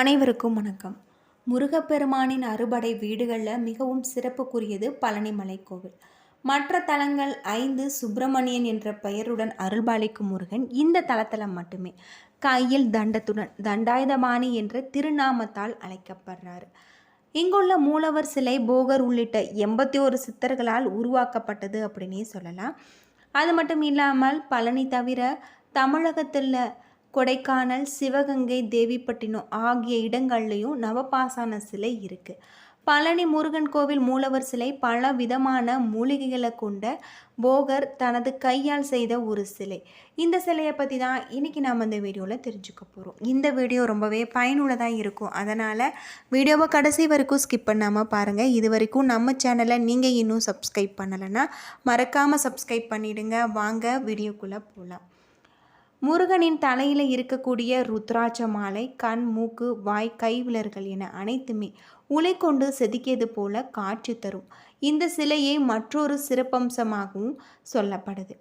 அனைவருக்கும் வணக்கம். முருகப்பெருமானின் அறுபடை வீடுகளில் மிகவும் சிறப்புக்குரியது பழனிமலை கோவில். மற்ற தலங்கள் ஐந்து சுப்பிரமணியன் என்ற பெயருடன் அருள்பாலிக்கும் முருகன் இந்த தலத்தில் மட்டுமே கையில் தண்டத்துடன் தண்டாயுதபாணி என்ற திருநாமத்தால் அழைக்கப்படுறார். இங்குள்ள மூலவர் சிலை போகர் உள்ளிட்ட எண்பத்தி ஒரு சித்தர்களால் உருவாக்கப்பட்டது அப்படின்னே சொல்லலாம். அது மட்டும் இல்லாமல் பழனி தவிர தமிழகத்தில் கொடைக்கானல் சிவகங்கை தேவிப்பட்டினம் ஆகிய இடங்கள்லையும் நவபாசான சிலை இருக்குது பழனி முருகன் கோவில் மூலவர் சிலை பல விதமான மூலிகைகளை கொண்ட போகர் தனது கையால் செய்த ஒரு சிலை. இந்த சிலையை பற்றி தான் இன்றைக்கி நாம் இந்த வீடியோவில் தெரிஞ்சுக்க போகிறோம் இந்த வீடியோ ரொம்பவே பயனுள்ளதாக இருக்கும். அதனால் வீடியோவை கடைசி வரைக்கும் ஸ்கிப் பண்ணாமல் பாருங்கள் இது வரைக்கும் நம்ம சேனலை நீங்கள் இன்னும் சப்ஸ்கிரைப் பண்ணலைன்னா மறக்காமல் சப்ஸ்கிரைப் பண்ணிவிடுங்க வாங்க வீடியோக்குள்ளே போகலாம் முருகனின் தலையில் இருக்கக்கூடிய ருத்ராட்ச மாலை கண் மூக்கு வாய் கைவிலர்கள் என அனைத்துமே உலை கொண்டு செதுக்கியது போல காட்சி தரும். இந்த சிலையை மற்றொரு சிறப்பம்சமாகவும் சொல்லப்படுது.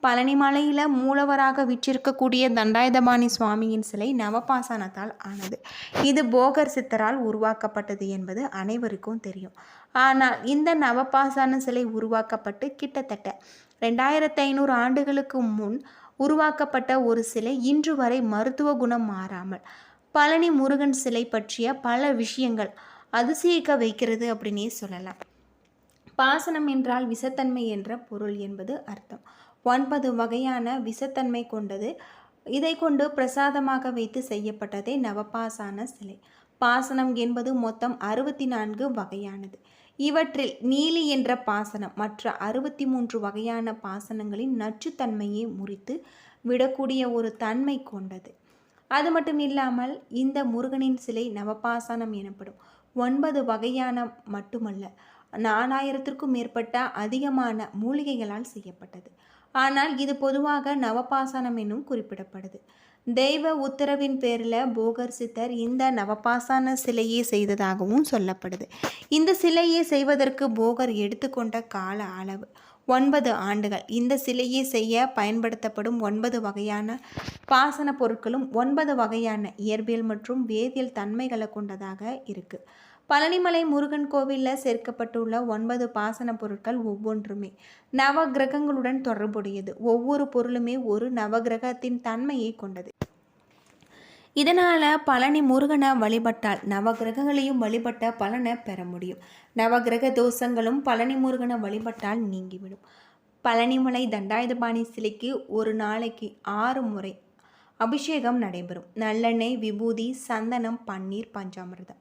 பழனி மலையில் மூலவராக விற்றிருக்கக்கூடிய தண்டாயுதபாணி சுவாமியின் சிலை நவபாசனத்தால் ஆனது. இது போகர் சித்தரால் உருவாக்கப்பட்டது என்பது அனைவருக்கும் தெரியும். ஆனால் இந்த நவபாசன சிலை உருவாக்கப்பட்டு கிட்டத்தட்ட ரெண்டாயிரத்தி ஐநூறு ஆண்டுகளுக்கு முன் உருவாக்கப்பட்ட ஒரு சிலை இன்று வரை மருத்துவ குணம் மாறாமல் பழனி முருகன் சிலை பற்றிய பல விஷயங்கள் அதிசயிக்க வைக்கிறது அப்படின்னே சொல்லலாம். பாசனம் என்றால் விசத்தன்மை என்ற பொருள் என்பது அர்த்தம். ஒன்பது வகையான விசத்தன்மை கொண்டது. இதை கொண்டு பிரசாதமாக வைத்து செய்யப்பட்டதே நவபாசான சிலை. பாசனம் என்பது மொத்தம் அறுபத்தி நான்கு வகையானது. இவற்றில் நீலி என்ற பாசனம் மற்ற அறுபத்தி மூன்று வகையான பாசனங்களின் நச்சுத்தன்மையை முறித்து விடக்கூடிய ஒரு தன்மை கொண்டது. அது மட்டும் இல்லாமல் இந்த முருகனின் சிலை நவபாசனம் எனப்படும் ஒன்பது வகையான மட்டுமல்ல நாலாயிரத்திற்கும் மேற்பட்ட அதிகமான மூலிகைகளால் செய்யப்பட்டது. ஆனால் இது பொதுவாக நவபாசனம் என்னும் குறிப்பிடப்படுது. தெய்வ உத்தரவின் பேரில் போகர் சித்தர் இந்த நவபாசான சிலையை செய்ததாகவும் சொல்லப்படுது. இந்த சிலையை செய்வதற்கு போகர் எடுத்துக்கொண்ட கால அளவு ஒன்பது ஆண்டுகள். இந்த சிலையை செய்ய பயன்படுத்தப்படும் ஒன்பது வகையான பாசன பொருட்களும் ஒன்பது வகையான இயற்பியல் மற்றும் வேதியியல் தன்மைகளை கொண்டதாக இருக்குது பழனிமலை முருகன் கோவிலில் சேர்க்கப்பட்டுள்ள ஒன்பது பாசன பொருட்கள் ஒவ்வொன்றுமே நவ கிரகங்களுடன் தொடர்புடையது. ஒவ்வொரு பொருளுமே ஒரு நவகிரகத்தின் தன்மையை கொண்டது. இதனால் பழனி முருகனை வழிபட்டால் நவகிரகங்களையும் வழிபட்ட பலனை பெற முடியும். நவகிரக தோஷங்களும் பழனி முருகனை வழிபட்டால் நீங்கிவிடும். பழனிமலை தண்டாயுதபாணி சிலைக்கு ஒரு நாளைக்கு ஆறு முறை அபிஷேகம் நடைபெறும். நல்லெண்ணெய் விபூதி சந்தனம் பன்னீர் பஞ்சாமிர்தம்.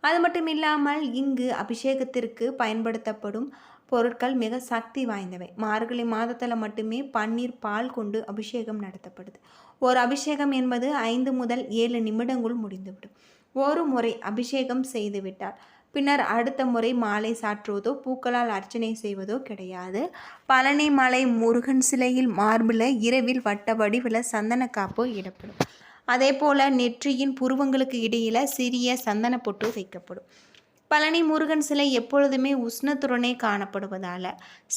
அது மட்டும் இல்லாமல் இங்கு அபிஷேகத்திற்கு பயன்படுத்தப்படும் பொருட்கள் மிக சக்தி வாய்ந்தவை. மார்கழி மாதத்தில் மட்டுமே பன்னீர் பால் கொண்டு அபிஷேகம் நடத்தப்படுது. ஒரு அபிஷேகம் என்பது ஐந்து முதல் ஏழு நிமிடங்கள் முடிந்துவிடும். ஒரு முறை அபிஷேகம் செய்துவிட்டால் பின்னர் அடுத்த முறை மாலை சாற்றுவதோ பூக்களால் அர்ச்சனை செய்வதோ கிடையாது. பழனி மலை முருகன் சிலையில் மார்பில் இரவில் வட்ட வடிவில் சந்தன காப்பு இடப்படும். அதே போல் நெற்றியின் புருவங்களுக்கு இடையில் சிறிய சந்தன பொட்டு வைக்கப்படும். பழனி முருகன் சிலை எப்பொழுதுமே உஷ்ணத்துடனே காணப்படுவதால்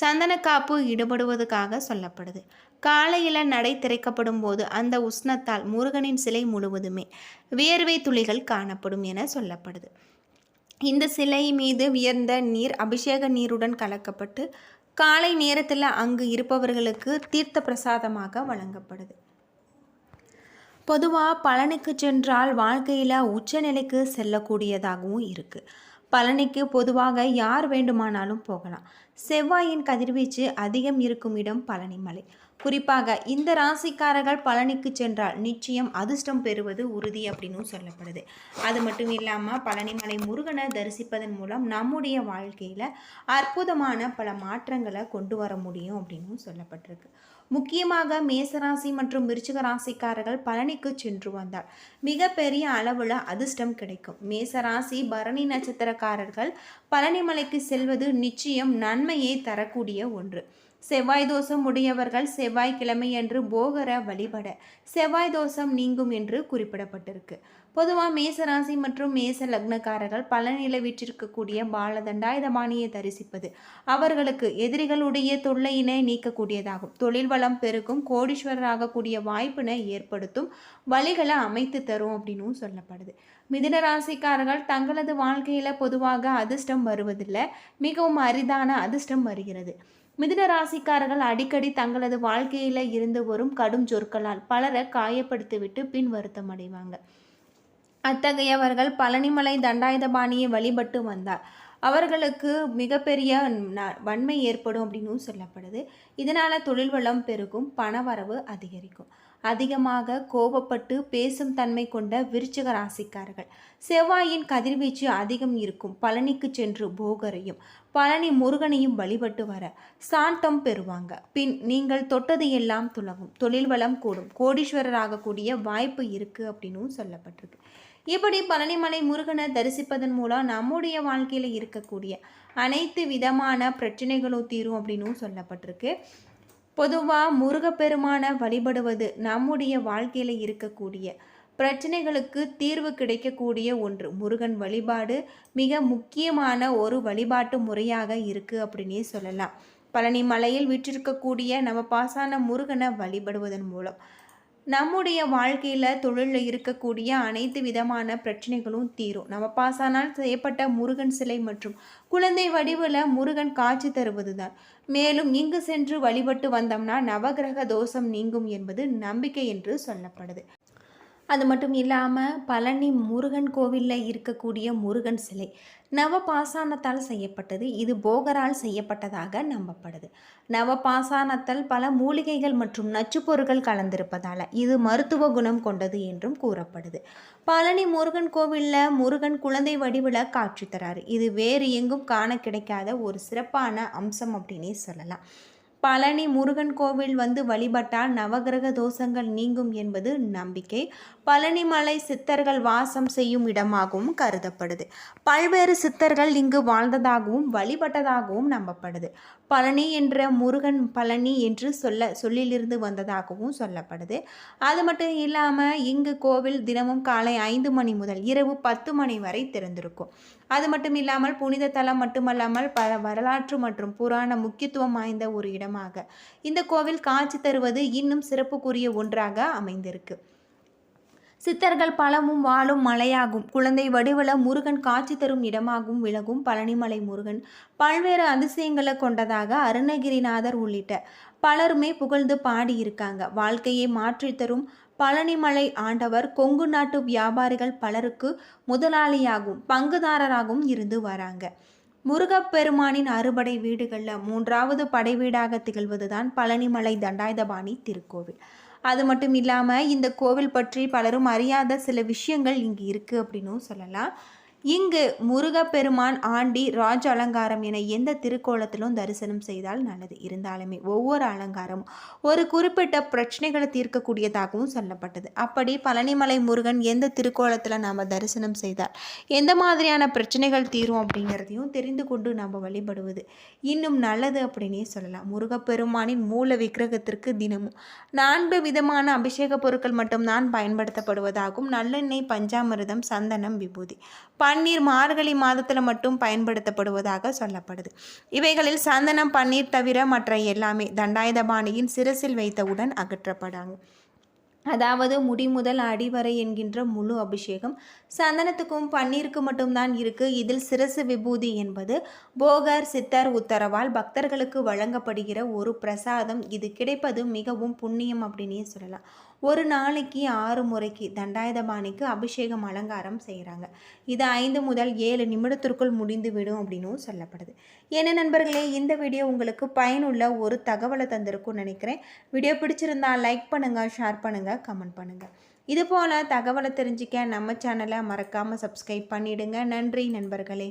சந்தனக்காப்பு ஈடுபடுவதற்காக சொல்லப்படுது. காலையில் நடை திறக்கப்படும் போது அந்த உஷ்ணத்தால் முருகனின் சிலை முழுவதுமே வியர்வை துளிகள் காணப்படும் என சொல்லப்படுது. இந்த சிலை மீது உயர்ந்த நீர் அபிஷேக நீருடன் கலக்கப்பட்டு காலை நேரத்தில் அங்கு இருப்பவர்களுக்கு தீர்த்த பிரசாதமாக வழங்கப்படுது. பொதுவாக பழனிக்கு சென்றால் வாழ்க்கையில் உச்சநிலைக்கு செல்லக்கூடியதாகவும் இருக்குது பழனிக்கு பொதுவாக யார் வேண்டுமானாலும் போகலாம். செவ்வாயின் கதிர்வீச்சு அதிகம் இருக்கும் இடம் பழனிமலை குறிப்பாக இந்த ராசிக்காரர்கள் பழனிக்கு சென்றால் நிச்சயம் அதிர்ஷ்டம் பெறுவது உறுதி அப்படின்னு சொல்லப்படுது. அது மட்டும் இல்லாமல் பழனிமலை முருகனை தரிசிப்பதன் மூலம் நம்முடைய வாழ்க்கையில் அற்புதமான பல மாற்றங்களை கொண்டு வர முடியும் அப்படின்னு சொல்லப்பட்டிருக்கு. முக்கியமாக மேசராசி மற்றும் விருச்சிக ராசிக்காரர்கள் பழனிக்கு சென்று வந்தால் மிகப்பெரிய அளவில் அதிர்ஷ்டம் கிடைக்கும். மேசராசி பரணி நட்சத்திரக்காரர்கள் பழனிமலைக்கு செல்வது நிச்சயம் நன்மையை தரக்கூடிய ஒன்று. செவ்வாய் தோஷம் உடையவர்கள் செவ்வாய்க்கிழமையன்று போகர வழிபட செவ்வாய் தோஷம் நீங்கும் என்று குறிப்பிடப்பட்டிருக்கு. பொதுவாக மேசராசி மற்றும் மேச லக்னக்காரர்கள் பலனில வீற்றிருக்கக்கூடிய பாலதண்டாயுதபாணியை தரிசிப்பது அவர்களுக்கு எதிரிகளுடைய தொல்லையினை நீக்கக்கூடியதாகும். தொழில் வளம் பெருக்கும் கோடீஸ்வரர் ஆகக்கூடிய வாய்ப்பினை ஏற்படுத்தும் வழிகளை அமைத்து தரும் அப்படின்னும் சொல்லப்படுது. மிதுன ராசிக்காரர்கள் தங்களது வாழ்க்கையில் பொதுவாக அதிர்ஷ்டம் வருவதில்லை மிகவும் அரிதான அதிர்ஷ்டம் வருகிறது. மிதுன ராசிக்காரர்கள் அடிக்கடி தங்களது வாழ்க்கையில இருந்து வரும் கடும் சொற்களால் பலரை காயப்படுத்திவிட்டு பின் வருத்தம் அடைவாங்க. அத்தகையவர்கள் பழனிமலை தண்டாயுதபாணியை வழிபட்டு வந்தார். அவர்களுக்கு மிகப்பெரிய ந- வன்மை ஏற்படும் அப்படின்னு சொல்லப்படுது. இதனால் தொழில் வளம் பெருகும் பணவரவு அதிகரிக்கும். அதிகமாக கோபப்பட்டு பேசும் தன்மை கொண்ட விருச்சிக ராசிக்காரர்கள். செவ்வாயின் கதிர்வீச்சு அதிகம் இருக்கும். பழனிக்கு சென்று போகரையும் பழனி முருகனையும் வழிபட்டு வர சாந்தம் பெறுவாங்க. பின் நீங்கள் தொட்டது எல்லாம் துலகும் தொழில் வளம் கூடும். கோடீஸ்வரர் ஆகக்கூடிய வாய்ப்பு இருக்குது அப்படின்னும் சொல்லப்பட்டிருக்கு. இப்படி பழனிமலை முருகனை தரிசிப்பதன் மூலம் நம்முடைய வாழ்க்கையில் இருக்கக்கூடிய அனைத்து விதமான பிரச்சனைகளும் தீரும் அப்படின்னும் சொல்லப்பட்டிருக்கு. பொதுவாக முருகப்பெருமானை வழிபடுவது நம்முடைய வாழ்க்கையில் இருக்கக்கூடிய பிரச்சனைகளுக்கு தீர்வு கிடைக்கக்கூடிய ஒன்று. முருகன் வழிபாடு மிக முக்கியமான ஒரு வழிபாட்டு முறையாக இருக்குது அப்படின்னே சொல்லலாம். பழனி மலையில் விற்றிருக்கக்கூடிய நம்ம பாசான முருகனை வழிபடுவதன் மூலம் நம்முடைய வாழ்க்கையில் தொழிலில் இருக்கக்கூடிய அனைத்து விதமான பிரச்சனைகளும் தீரும். நம்ம பாசானால் செய்யப்பட்ட முருகன் சிலை மற்றும் குழந்தை வடிவில் முருகன் காட்சி தருவது தான் மேலும் இங்கு சென்று வழிபட்டு வந்தோம்னா நவகிரக தோஷம் நீங்கும் என்பது நம்பிக்கை என்று சொல்லப்படுது. அது மட்டும் இல்லாமல் பழனி முருகன் கோவிலில் இருக்கக்கூடிய முருகன் சிலை நவபாசானத்தால் செய்யப்பட்டது. இது போகரால் செய்யப்பட்டதாக நம்பப்படுது. நவபாசானத்தால் பல மூலிகைகள் மற்றும் நச்சுப்பொருட்கள் கலந்திருப்பதால் இது மருத்துவ குணம் கொண்டது என்றும் கூறப்படுது. பழனி முருகன் கோவிலில் முருகன் குழந்தை வடிவில் காட்சி தராரு. இது வேறு எங்கும் காண கிடைக்காத ஒரு சிறப்பான அம்சம் அப்படின்னே சொல்லலாம். பழனி முருகன் கோவில் வந்து வழிபட்டால் நவகிரக தோஷங்கள் நீங்கும் என்பது நம்பிக்கை. பழனிமலை சித்தர்கள் வாசம் செய்யும் இடமாகவும் கருதப்படுது. பல்வேறு சித்தர்கள் இங்கு வாழ்ந்ததாகவும் வழிபட்டதாகவும் நம்பப்படுது. பழனி என்ற முருகன் பழனி என்று சொல்ல சொல்லிலிருந்து வந்ததாகவும் சொல்லப்படுது. அது மட்டும் இல்லாமல் இங்கு கோவில் தினமும் காலை ஐந்து மணி முதல் இரவு பத்து மணி வரை திறந்திருக்கும். அது மட்டும் இல்லாமல் புனித தலம் மட்டுமல்லாமல் பல வரலாற்று மற்றும் புராண முக்கியத்துவம் வாய்ந்த ஒரு இடம் இடமாக இந்த கோவில் காட்சி தருவது இன்னும் சிறப்புக்குரிய ஒன்றாக அமைந்திருக்கு. சித்தர்கள் பலமும் வாழும் மலையாகும். குழந்தை வடிவல முருகன் காட்சி தரும் இடமாகவும் விலகும் பழனிமலை முருகன். பல்வேறு அதிசயங்களை கொண்டதாக அருணகிரிநாதர் உள்ளிட்ட பலருமே புகழ்ந்து பாடியிருக்காங்க. வாழ்க்கையை மாற்றி தரும் பழனிமலை ஆண்டவர் கொங்கு நாட்டு வியாபாரிகள் பலருக்கு முதலாளியாகவும் பங்குதாரராகவும் இருந்து வராங்க. முருகப்பெருமானின் அறுபடை வீடுகளில் மூன்றாவது படை வீடாக திகழ்வது தான் பழனிமலை தண்டாயுதபாணி திருக்கோவில். அது மட்டும் இல்லாமல் இந்த கோவில் பற்றி பலரும் அறியாத சில விஷயங்கள் இங்கு இருக்குது அப்படின்னும் சொல்லலாம். இங்கு முருகப்பெருமான் ஆண்டி ராஜ அலங்காரம் என எந்த திருக்கோலத்திலும் தரிசனம் செய்தால் நல்லது. இருந்தாலுமே ஒவ்வொரு அலங்காரமும் ஒரு குறிப்பிட்ட பிரச்சனைகளை தீர்க்கக்கூடியதாகவும் சொல்லப்பட்டது. அப்படி பழனிமலை முருகன் எந்த திருக்கோலத்தில் நாம் தரிசனம் செய்தால் எந்த மாதிரியான பிரச்சனைகள் தீரும் அப்படிங்கிறதையும் தெரிந்து கொண்டு நம்ம வழிபடுவது இன்னும் நல்லது அப்படின்னே சொல்லலாம். முருகப்பெருமானின் மூல விக்கிரகத்திற்கு தினமும் நான்கு விதமான அபிஷேக பொருட்கள் மட்டும்தான் பயன்படுத்தப்படுவதாகும். நல்லெண்ணெய் பஞ்சாமிர்தம் சந்தனம் விபூதி. பன்னீர் மார்கழி மாதத்தில் மட்டும் பயன்படுத்தப்படுவதாக சொல்லப்படுது. இவைகளில் சந்தனம் பன்னீர் தவிர மற்ற எல்லாமே தண்டாயுதபாணியின் சிரசில் வைத்தவுடன் அகற்றப்படாங்க. அதாவது முடி முதல் அடிவரை என்கின்ற முழு அபிஷேகம் சந்தனத்துக்கும் பன்னீருக்கு மட்டும்தான் இருக்கு. இதில் சிரசு விபூதி என்பது போகர் சித்தர் உத்தரவால் பக்தர்களுக்கு வழங்கப்படுகிற ஒரு பிரசாதம். இது கிடைப்பது மிகவும் புண்ணியம் அப்படின்னே சொல்லலாம். ஒரு நாளைக்கு ஆறு முறைக்கு தண்டாயுதபாணிக்கு அபிஷேகம் அலங்காரம் செய்கிறாங்க இது ஐந்து முதல் ஏழு நிமிடத்திற்குள் முடிந்து விடும் அப்படின்னும் சொல்லப்படுது. என்ன நண்பர்களே இந்த வீடியோ உங்களுக்கு பயனுள்ள ஒரு தகவலை தந்திருக்கும்னு நினைக்கிறேன். வீடியோ பிடிச்சிருந்தா லைக் பண்ணுங்கள் ஷேர் பண்ணுங்கள் கமெண்ட் பண்ணுங்கள் இது போல் தகவலை தெரிஞ்சுக்க நம்ம சேனலை மறக்காமல் சப்ஸ்கிரைப் பண்ணிவிடுங்க நன்றி நண்பர்களே.